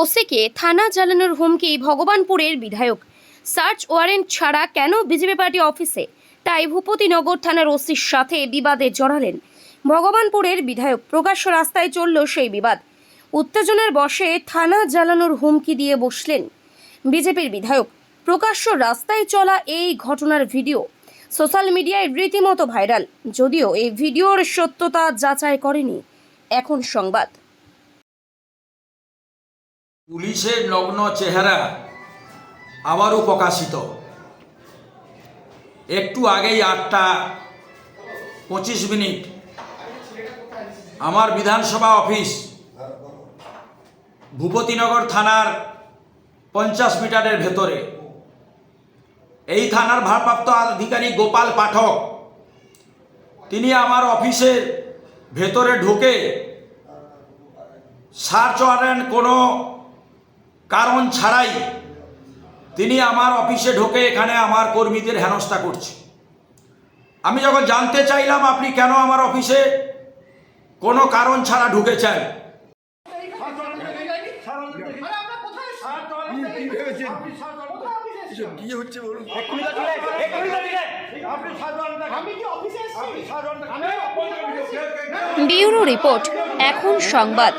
ওসিকে থানা জ্বালানোর হুমকি ভগবানপুরের বিধায়ক। সার্চ ওয়ারেন্ট ছাড়া কেন বিজেপি পার্টি অফিসে? তাই ভূপতিনগর থানার ওসির সাথে বিবাদে জড়ালেন ভগবানপুরের বিধায়ক। প্রকাশ্য রাস্তায় চলল সেই বিবাদ। উত্তেজনার বশে থানা জ্বালানোর হুমকি দিয়ে বসলেন বিজেপির বিধায়ক। প্রকাশ্য রাস্তায় চলা এই ঘটনার ভিডিও সোশ্যাল মিডিয়ায় রীতিমতো ভাইরাল। যদিও এই ভিডিওর সত্যতা যাচাই করেনি এখন সংবাদ। পুলিশের নগ্ন চেহারা আবারও প্রকাশিত। একটু আগেই আটটা পঁচিশ মিনিট। আমার বিধানসভা অফিস ভূপতিনগর থানার পঞ্চাশ মিটারের ভেতরে। এই থানার ভারপ্রাপ্ত আধিকারিক গোপাল পাঠক, তিনি আমার অফিসের ভেতরে ঢুকে সার্চ ওয়ারেন্ট কোনো কারণ ছাড়াই তিনি আমার অফিসে ঢোকে এখানে আমার কর্মীদের হেনস্থা করছে। আমি যখন জানতে চাইলাম আপনি কেন আমার অফিসে, কোনো কারণ ছাড়া ঢুকেছেন। ব্যুরো রিপোর্ট, এখন সংবাদ।